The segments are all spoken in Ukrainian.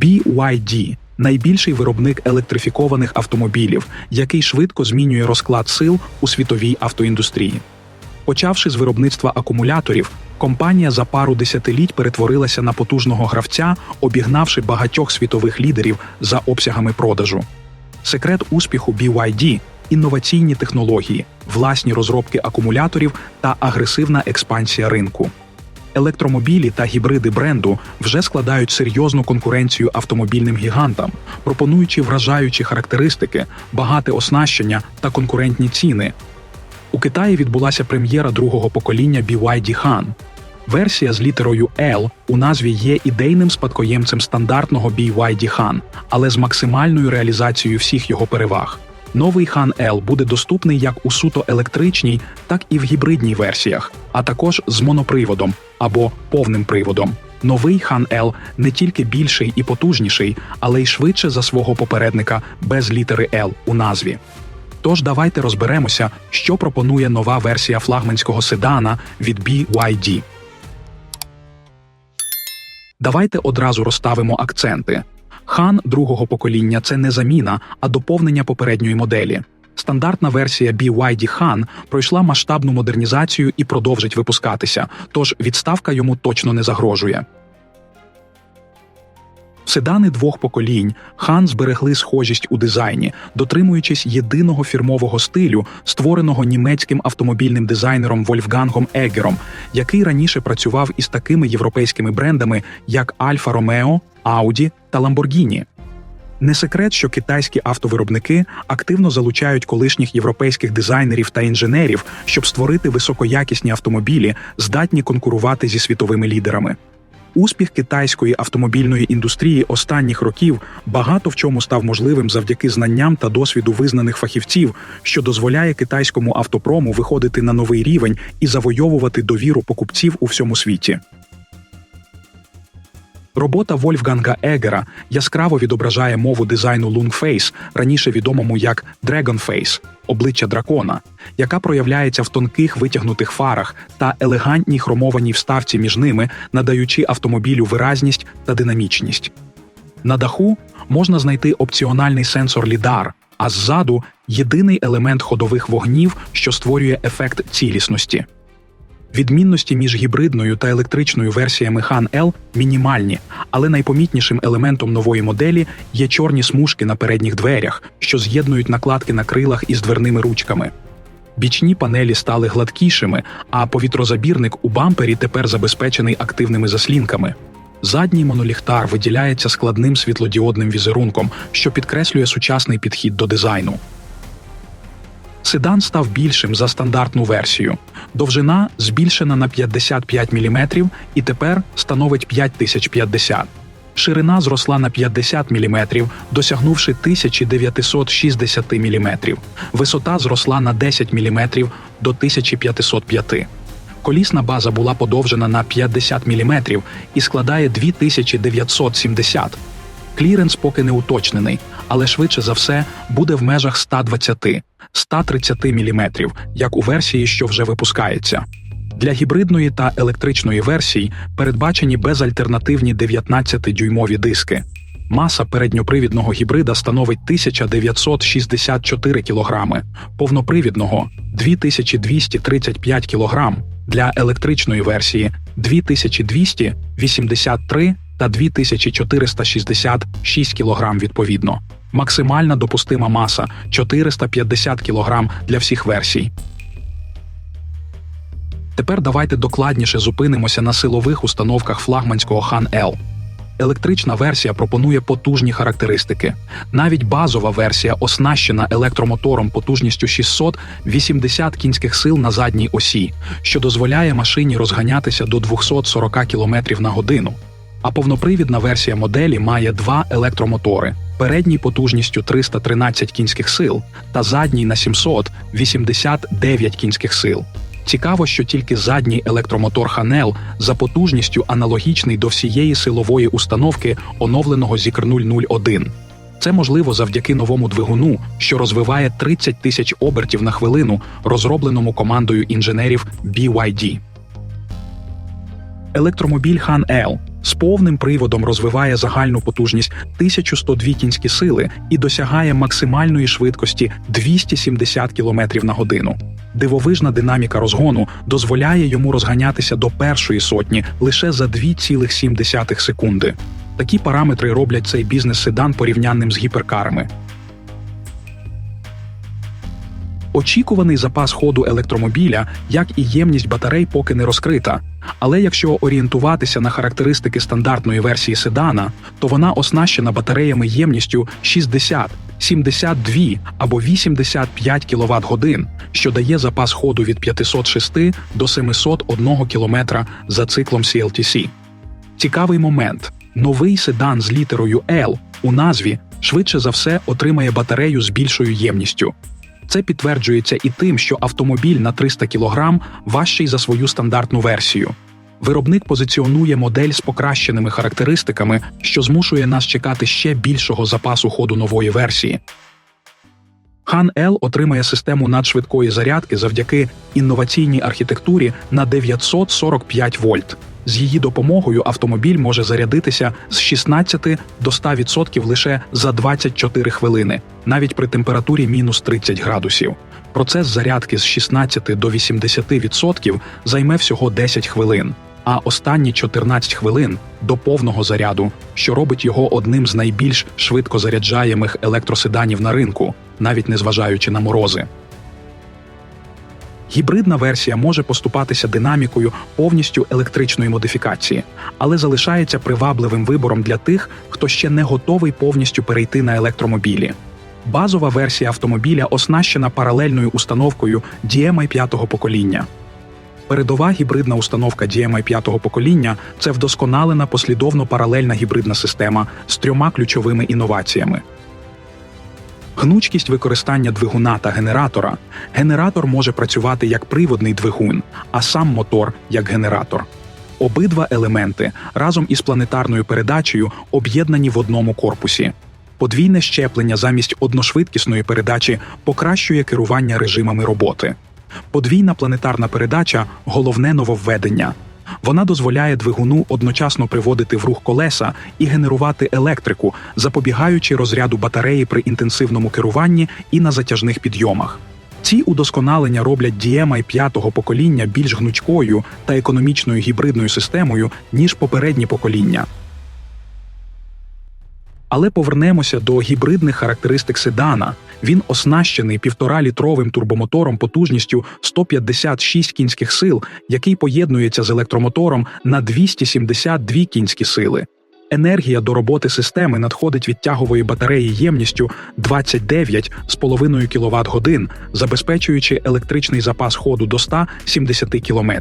BYD – найбільший виробник електрифікованих автомобілів, який швидко змінює розклад сил у світовій автоіндустрії. Почавши з виробництва акумуляторів, компанія за пару десятиліть перетворилася на потужного гравця, обігнавши багатьох світових лідерів за обсягами продажу. Секрет успіху BYD – інноваційні технології, власні розробки акумуляторів та агресивна експансія ринку. Електромобілі та гібриди бренду вже складають серйозну конкуренцію автомобільним гігантам, пропонуючи вражаючі характеристики, багате оснащення та конкурентні ціни. У Китаї відбулася прем'єра другого покоління BYD Han. Версія з літерою L у назві є ідейним спадкоємцем стандартного BYD Han, але з максимальною реалізацією всіх його переваг. Новий Han L буде доступний як у суто електричній, так і в гібридній версіях, а також з моноприводом або повним приводом. Новий Han L не тільки більший і потужніший, але й швидше за свого попередника без літери L у назві. Тож давайте розберемося, що пропонує нова версія флагманського седана від BYD. Давайте одразу розставимо акценти. Хан другого покоління це не заміна, а доповнення попередньої моделі. Стандартна версія BYD Han пройшла масштабну модернізацію і продовжить випускатися, тож відставка йому точно не загрожує. Седани двох поколінь хан зберегли схожість у дизайні, дотримуючись єдиного фірмового стилю, створеного німецьким автомобільним дизайнером Вольфгангом Егером, який раніше працював із такими європейськими брендами, як Альфа Ромео, Audi та Lamborghini. Не секрет, що китайські автовиробники активно залучають колишніх європейських дизайнерів та інженерів, щоб створити високоякісні автомобілі, здатні конкурувати зі світовими лідерами. Успіх китайської автомобільної індустрії останніх років багато в чому став можливим завдяки знанням та досвіду визнаних фахівців, що дозволяє китайському автопрому виходити на новий рівень і завойовувати довіру покупців у всьому світі. Робота Вольфганга Егера яскраво відображає мову дизайну Lungface, раніше відомому як Dragonface – обличчя дракона, яка проявляється в тонких витягнутих фарах та елегантній хромованій вставці між ними, надаючи автомобілю виразність та динамічність. На даху можна знайти опціональний сенсор лідар, а ззаду єдиний елемент ходових вогнів, що створює ефект цілісності. Відмінності між гібридною та електричною версіями Han L мінімальні, але найпомітнішим елементом нової моделі є чорні смужки на передніх дверях, що з'єднують накладки на крилах із дверними ручками. Бічні панелі стали гладкішими, а повітрозабірник у бампері тепер забезпечений активними заслінками. Задній моноліхтар виділяється складним світлодіодним візерунком, що підкреслює сучасний підхід до дизайну. Седан став більшим за стандартну версію. Довжина збільшена на 55 мм і тепер становить 5050. Ширина зросла на 50 мм, досягнувши 1960 мм. Висота зросла на 10 мм до 1505. Колісна база була подовжена на 50 мм і складає 2970 Кліренс поки не уточнений, але швидше за все буде в межах 120-130 мм, як у версії, що вже випускається. Для гібридної та електричної версій передбачені безальтернативні 19-дюймові диски. Маса передньопривідного гібрида становить 1964 кг, повнопривідного 2235 кг, для електричної версії 2283 та 2466 кг відповідно. Максимальна допустима маса 450 кг для всіх версій. Тепер давайте докладніше зупинимося на силових установках флагманського Han L. Електрична версія пропонує потужні характеристики. Навіть базова версія оснащена електромотором потужністю 680 кінських сил на задній осі, що дозволяє машині розганятися до 240 км на годину. А повнопривідна версія моделі має два електромотори: передній потужністю 313 кінських сил та задній на 789 кінських сил. Цікаво, що тільки задній електромотор Ханел за потужністю аналогічний до всієї силової установки оновленого Zikr 001. Це можливо завдяки новому двигуну, що розвиває 30 тисяч обертів на хвилину, розробленому командою інженерів BYD. Електромобіль Han L З повним приводом розвиває загальну потужність 1102 кінські сили і досягає максимальної швидкості 270 км на годину. Дивовижна динаміка розгону дозволяє йому розганятися до першої сотні лише за 2,7 секунди. Такі параметри роблять цей бізнес-седан порівнянним з гіперкарами. Очікуваний запас ходу електромобіля, як і ємність батарей, поки не розкрита. Але якщо орієнтуватися на характеристики стандартної версії седана, то вона оснащена батареями ємністю 60, 72 або 85 кВт годин, що дає запас ходу від 506 до 701 км за циклом CLTC. Цікавий момент: новий седан з літерою L у назві швидше за все отримає батарею з більшою ємністю. Це підтверджується і тим, що автомобіль на 300 кг важчий за свою стандартну версію. Виробник позиціонує модель з покращеними характеристиками, що змушує нас чекати ще більшого запасу ходу нової версії. Han L отримає систему надшвидкої зарядки завдяки інноваційній архітектурі на 945 вольт. З її допомогою автомобіль може зарядитися з 16 до 100% лише за 24 хвилини, навіть при температурі мінус 30 градусів. Процес зарядки з 16 до 80% займе всього 10 хвилин, а останні 14 хвилин до повного заряду, що робить його одним з найбільш швидко заряджаємих електроседанів на ринку, навіть незважаючи на морози. Гібридна версія може поступатися динамікою повністю електричної модифікації, але залишається привабливим вибором для тих, хто ще не готовий повністю перейти на електромобілі. Базова версія автомобіля оснащена паралельною установкою DMI 5 покоління. Передова гібридна установка DMI 5 покоління це вдосконалена послідовно паралельна гібридна система з трьома ключовими інноваціями. Гнучкість використання двигуна та генератора. Генератор може працювати як приводний двигун, а сам мотор як генератор. Обидва елементи разом із планетарною передачею об'єднані в одному корпусі. Подвійне щеплення замість одношвидкісної передачі покращує керування режимами роботи. Подвійна планетарна передача головне нововведення. Вона дозволяє двигуну одночасно приводити в рух колеса і генерувати електрику, запобігаючи розряду батареї при інтенсивному керуванні і на затяжних підйомах. Ці удосконалення роблять DMI п'ятого покоління більш гнучкою та економічною гібридною системою, ніж попередні покоління. Але повернемося до гібридних характеристик седана. Він оснащений півтора-літровим турбомотором потужністю 156 кінських сил, який поєднується з електромотором на 272 кінські сили. Енергія до роботи системи надходить від тягової батареї ємністю 29,5 кВт годин, забезпечуючи електричний запас ходу до 170 км.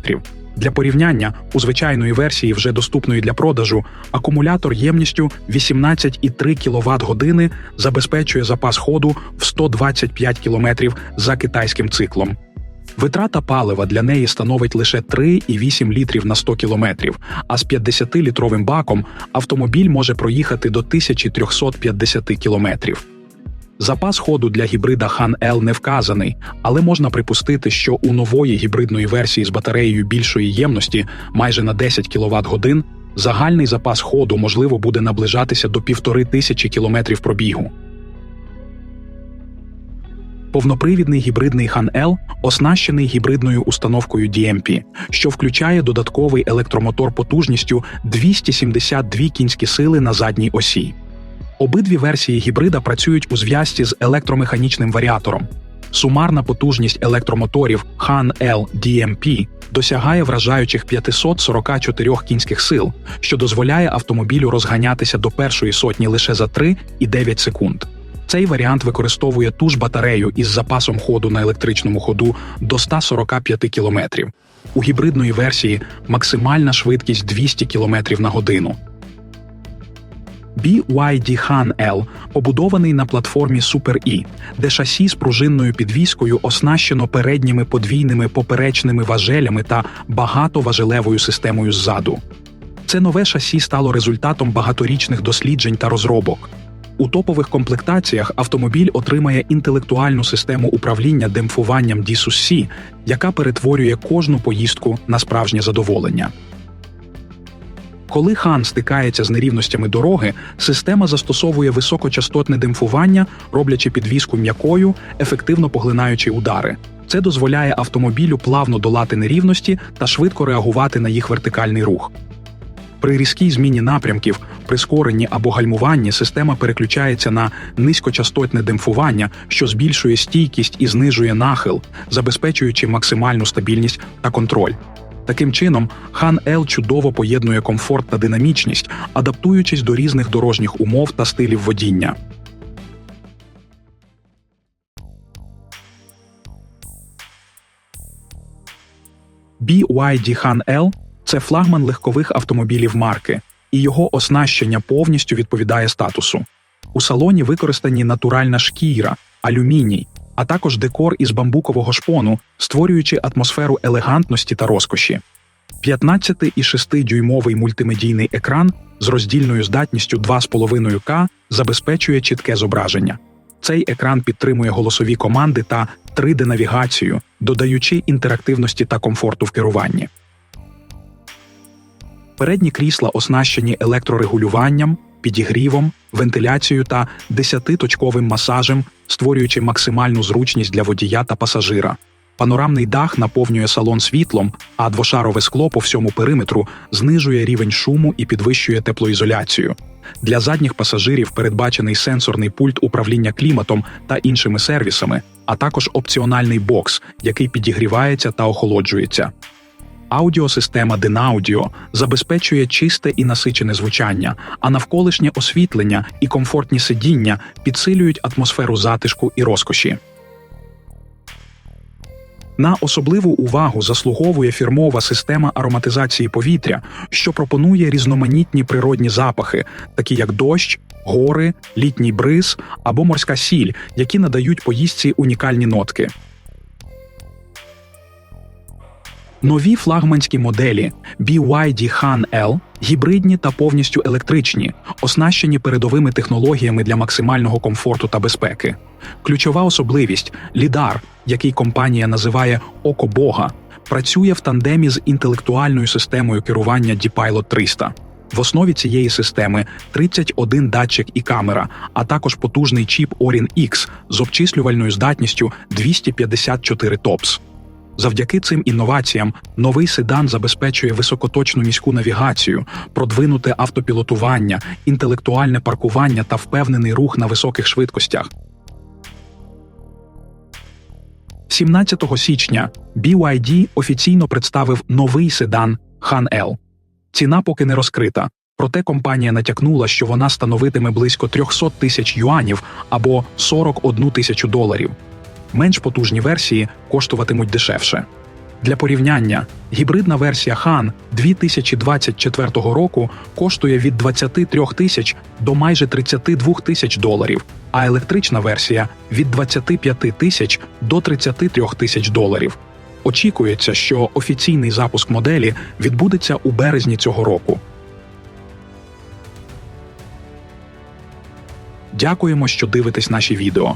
Для порівняння у звичайної версії, вже доступної для продажу, акумулятор ємністю 18,3 кВт години забезпечує запас ходу в 125 км за китайським циклом. Витрата палива для неї становить лише 3,8 літрів на 100 кілометрів, а з 50-літровим баком автомобіль може проїхати до 1350 кілометрів. Запас ходу для гібрида Han L не вказаний, але можна припустити, що у нової гібридної версії з батареєю більшої ємності майже на 10 кВт годин загальний запас ходу можливо буде наближатися до 1500 км пробігу. Повнопривідний гібридний Han L оснащений гібридною установкою DMP, що включає додатковий електромотор потужністю 272 кінські сили на задній осі. Обидві версії гібрида працюють у зв'язці з електромеханічним варіатором. Сумарна потужність електромоторів Han L DMP досягає вражаючих 544 кінських сил, що дозволяє автомобілю розганятися до першої сотні лише за 3,9 секунд. Цей варіант використовує ту ж батарею із запасом ходу на електричному ходу до 145 км. У гібридної версії максимальна швидкість 200 км на годину. BYD Han L побудований на платформі Super E, де шасі з пружинною підвіскою оснащено передніми подвійними поперечними важелями та багатоважелевою системою ззаду. Це нове шасі стало результатом багаторічних досліджень та розробок. У топових комплектаціях автомобіль отримає інтелектуальну систему управління демпфуванням D-SUS-C, яка перетворює кожну поїздку на справжнє задоволення. Коли хан стикається з нерівностями дороги, система застосовує високочастотне демпфування, роблячи підвіску м'якою, ефективно поглинаючи удари. Це дозволяє автомобілю плавно долати нерівності та швидко реагувати на їх вертикальний рух. При різкій зміні напрямків, прискоренні або гальмуванні система переключається на низькочастотне демпфування, що збільшує стійкість і знижує нахил, забезпечуючи максимальну стабільність та контроль. Таким чином, хан L чудово поєднує комфорт та динамічність, адаптуючись до різних дорожніх умов та стилів водіння. BYD Han L – це флагман легкових автомобілів марки, і його оснащення повністю відповідає статусу. У салоні використані натуральна шкіра, алюміній, а також декор із бамбукового шпону, створюючи атмосферу елегантності та розкоші. 15,6-дюймовий мультимедійний екран з роздільною здатністю 2,5К забезпечує чітке зображення. Цей екран підтримує голосові команди та 3D-навігацію, додаючи інтерактивності та комфорту в керуванні. Передні крісла оснащені електрорегулюванням, підігрівом, вентиляцією та 10-точковим масажем, створюючи максимальну зручність для водія та пасажира. Панорамний дах наповнює салон світлом, а двошарове скло по всьому периметру знижує рівень шуму і підвищує теплоізоляцію. Для задніх пасажирів передбачений сенсорний пульт управління кліматом та іншими сервісами, а також опціональний бокс, який підігрівається та охолоджується. Аудіосистема Dynaudio забезпечує чисте і насичене звучання, а навколишнє освітлення і комфортні сидіння підсилюють атмосферу затишку і розкоші. На особливу увагу заслуговує фірмова система ароматизації повітря, що пропонує різноманітні природні запахи, такі як дощ, гори, літній бриз або морська сіль, які надають поїздці унікальні нотки. Нові флагманські моделі BYD Han L гібридні та повністю електричні, оснащені передовими технологіями для максимального комфорту та безпеки. Ключова особливість лідар, який компанія називає Око Бога, працює в тандемі з інтелектуальною системою керування D-Pilot 300. В основі цієї системи 31 датчик і камера, а також потужний чіп Orin X з обчислювальною здатністю 254 ТОПС. Завдяки цим інноваціям новий седан забезпечує високоточну міську навігацію, продвинуте автопілотування, інтелектуальне паркування та впевнений рух на високих швидкостях. 17 січня BYD офіційно представив новий седан Han L. Ціна поки не розкрита, проте компанія натякнула, що вона становитиме близько 300 тисяч юанів або 41 тисячу доларів. Менш потужні версії коштуватимуть дешевше. Для порівняння, гібридна версія Han 2024 року коштує від 23 тисяч до майже 32 тисяч доларів, а електрична версія від 25 тисяч до 33 тисяч доларів. Очікується, що офіційний запуск моделі відбудеться у березні цього року. Дякуємо, що дивитесь наші відео.